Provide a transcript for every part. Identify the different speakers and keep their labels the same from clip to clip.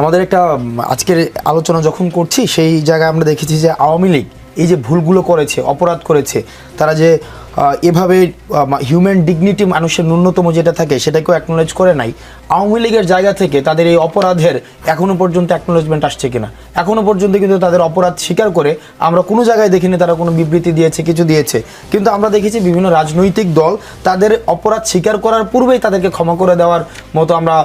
Speaker 1: আমাদের একটা আজকের আলোচনা যখন করছি, সেই জায়গায় আমরা দেখেছি যে আওয়ামী লীগ এই যে ভুলগুলো করেছে, অপরাধ করেছে, তারা যে এভাবে হিউম্যান ডিগনিটি মানুষের ন্যূনতম যেটা থাকে সেটাকেও অ্যাকনোলেজ করে নাই। আওয়ামী লীগের জায়গা থেকে তাদের এই অপরাধের এখনও পর্যন্ত অ্যাকনোলেজমেন্ট আসছে কিনা? এখনও পর্যন্ত কিন্তু তাদের অপরাধ স্বীকার করে আমরা কোনো জায়গায় দেখিনি তারা কোনো বিবৃতি দিয়েছে, কিছু দিয়েছে। কিন্তু আমরা দেখেছি বিভিন্ন রাজনৈতিক দল তাদের অপরাধ স্বীকার করার পূর্বেই তাদেরকে ক্ষমা করে দেওয়ার মতো আমরা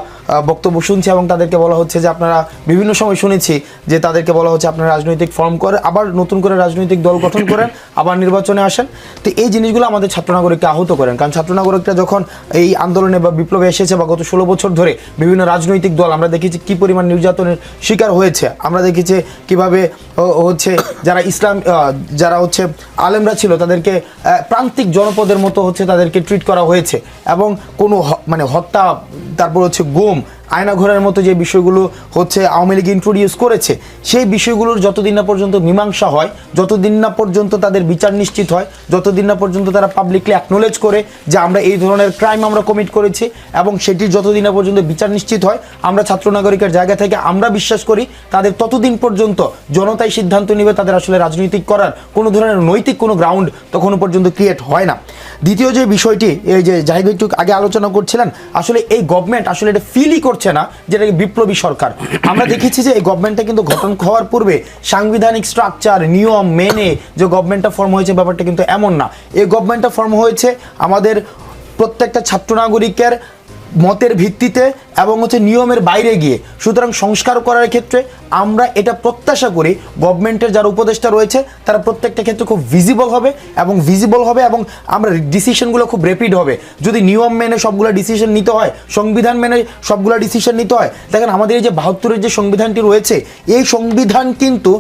Speaker 1: বক্তব্য শুনছি এবং তাদেরকে বলা হচ্ছে যে আপনারা বিভিন্ন সময় শুনেছি যে তাদেরকে বলা হচ্ছে আপনারা রাজনৈতিক ফর্ম করে আবার নতুন করে রাজনৈতিক দল গঠন করেন, আবার নির্বাচনে আসেন। তো এই জিনিসগুলো আমাদের ছাত্র নাগরিককে আহত করেন। কারণ ছাত্র নাগরিকরা যখন এই আন্দোলনে বা বিপ্লবে এসেছে বা গত ষোলো বছর ধরে বিভিন্ন রাজনৈতিক দল, আমরা দেখেছি কি পরিমাণ নির্যাতনের শিকার হয়েছে। আমরা দেখেছি কীভাবে হচ্ছে যারা ইসলাম যারা হচ্ছে আলেমরা ছিল, তাদেরকে প্রান্তিক জনপদের মতো হচ্ছে তাদেরকে ট্রিট করা হয়েছে। এবং কোনো মানে হত্যা তারপর হচ্ছে গুম, আয়নাঘরের মতো যে বিষয়গুলো হচ্ছে আওয়ামী লীগ ইন্ট্রোডিউস করেছে, সেই বিষয়গুলোর যতদিন না পর্যন্ত মীমাংসা হয়, যতদিন না পর্যন্ত তাদের বিচার নিশ্চিত হয়, যতদিন না পর্যন্ত তারা পাবলিকলি অ্যাকনোলেজ করে যে আমরা এই ধরনের ক্রাইম আমরা কমিট করেছি এবং সেটির যতদিন না পর্যন্ত বিচার নিশ্চিত হয়, আমরা ছাত্র নাগরিকের জায়গা থেকে আমরা বিশ্বাস করি, তাদের ততদিন পর্যন্ত জনতাই সিদ্ধান্ত নেবে তাদের আসলে রাজনৈতিক করার কোনো ধরনের নৈতিক কোনো গ্রাউন্ড তখনও পর্যন্ত ক্রিয়েট হয় না। দ্বিতীয় যে বিষয়টি, এই যে জাহিদ একটু আগে আলোচনা করছিলেন, আসলে এই গভর্নমেন্ট আসলে এটা ফিলই করছে না যেটা বিপ্লবী সরকার। আমরা দেখেছি যে এই গভর্নমেন্টটা কিন্তু গঠন হওয়ার পূর্বে সাংবিধানিক স্ট্রাকচার নিয়ম মেনে যে গভর্নমেন্টটা ফর্ম হয়েছে ব্যাপারটা কিন্তু এমন না। এই গভর্নমেন্টটা ফর্ম হয়েছে আমাদের প্রত্যেকটা ছাত্র নাগরিকের মতের ভিত্তিতে এবং হচ্ছে নিয়মের বাইরে গিয়ে। সুতরাং সংস্কার করার ক্ষেত্রে আমরা এটা প্রত্যাশা করি, গভর্নমেন্টের যারা উপদেষ্টা রয়েছে, তারা প্রত্যেকটা ক্ষেত্রে খুব ভিজিবল হবে এবং ভিজিবল হবে এবং আমরা ডিসিশনগুলো খুব র্যাপিড হবে। যদি নিয়ম মেনে সবগুলো ডিসিশন নিতে হয়, সংবিধান মেনে সবগুলো ডিসিশন নিতে হয়, দেখেন আমাদের এই যে বাহাত্তরের যে সংবিধানটি রয়েছে, এই সংবিধান কিন্তু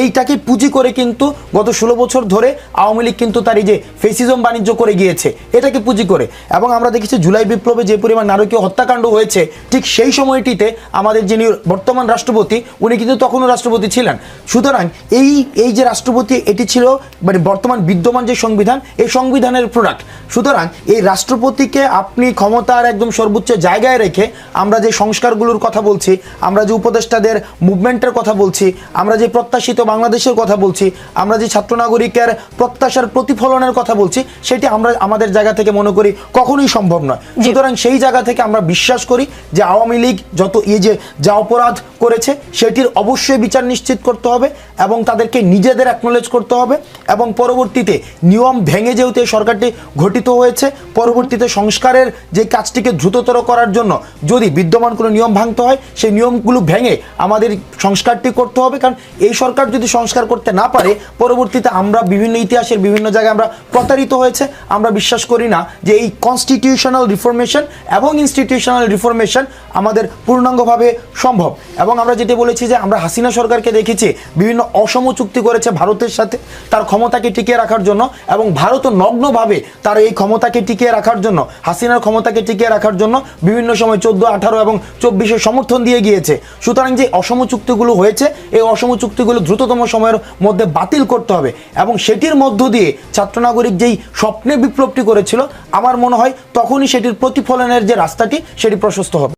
Speaker 1: এইটাকে পুঁজি করে কিন্তু গত ষোলো বছর ধরে আওয়ামী লীগ কিন্তু তার এই যে ফেসিজম বাণিজ্য করে গিয়েছে, এটাকে পুঁজি করে। এবং আমরা দেখেছি জুলাই বিপ্লবে যে পরিমাণ নারকীয় হত্যাকাণ্ড হয়েছে, ঠিক সেই সময়টিতে আমাদের যিনি বর্তমান রাষ্ট্রপতি, উনি কিন্তু তখনও রাষ্ট্রপতি ছিলেন। সুতরাং এই এই যে রাষ্ট্রপতি, এটি ছিল মানে বর্তমান বিদ্যমান যে সংবিধান, এই সংবিধানের প্রোডাক্ট সুতরাং এই রাষ্ট্রপতিকে আপনি ক্ষমতার একদম সর্বোচ্চ জায়গায় রেখে আমরা যে সংস্কারগুলোর কথা বলছি, আমরা যে উপদেষ্টাদের মুভমেন্টের কথা বলছি, আমরা যে প্রত্যাশিত বাংলাদেশের কথা বলছি আমরা যে ছাত্র নাগরিকের প্রত্যাশার প্রতিফলনের কথা বলছি সেটি আমরা আমাদের জায়গা থেকে মনে করি কখনোই সম্ভব নয়। সুতরাং সেই জায়গা থেকে আমরা বিশ্বাস করি যে আওয়ামী লীগ যত এই যে যা অপরাধ করেছে সেটির অবশ্যই বিচার নিশ্চিত করতে হবে এবং তাদেরকে নিজেদের অ্যাকনোলেজ করতে হবে এবং পরবর্তীতে নিয়ম ভেঙে যেহেতু এই সরকারটি ঘটিত হয়েছে পরবর্তীতে সংস্কারের যে কাজটিকে দ্রুততর করার জন্য যদি বিদ্যমান কোনো নিয়ম ভাঙতে হয় সেই নিয়মগুলো ভেঙে আমাদের সংস্কারটি করতে হবে। কারণ এই সরকার যদি সংস্কার করতে না পারে, পরবর্তীতে আমরা বিভিন্ন ইতিহাসের বিভিন্ন জায়গায় আমরা প্রতারিত হয়েছে। আমরা বিশ্বাস করি না যে এই কনস্টিটিউশনাল রিফরমেশন এবং ইনস্টিটিউশনাল রিফরমেশন আমাদের পূর্ণাঙ্গভাবে সম্ভব। এবং আমরা যেটা বলেছি যে আমরা হাসিনা সরকারকে দেখেছি বিভিন্ন অসম চুক্তি করেছে ভারতের সাথে তার ক্ষমতাকে টিকিয়ে রাখার জন্য এবং ভারতও নগ্নভাবে তার এই ক্ষমতাকে টিকিয়ে রাখার জন্য, হাসিনার ক্ষমতাকে টিকিয়ে রাখার জন্য বিভিন্ন সময় চোদ্দ, আঠারো এবং চব্বিশে সমর্থন দিয়ে গিয়েছে। সুতরাং যে অসম চুক্তিগুলো হয়েছে, এই অসম চুক্তিগুলো দ্রুততম সময়ের মধ্যে বাতিল করতে হবে এবং সেটির মধ্য দিয়ে ছাত্র নাগরিক যেই স্বপ্নে বিপ্লবটি করেছিল, আমার মনে হয় তখনই সেটির প্রতিফলনের যে রাস্তাটি, সেটি প্রশস্ত হবে।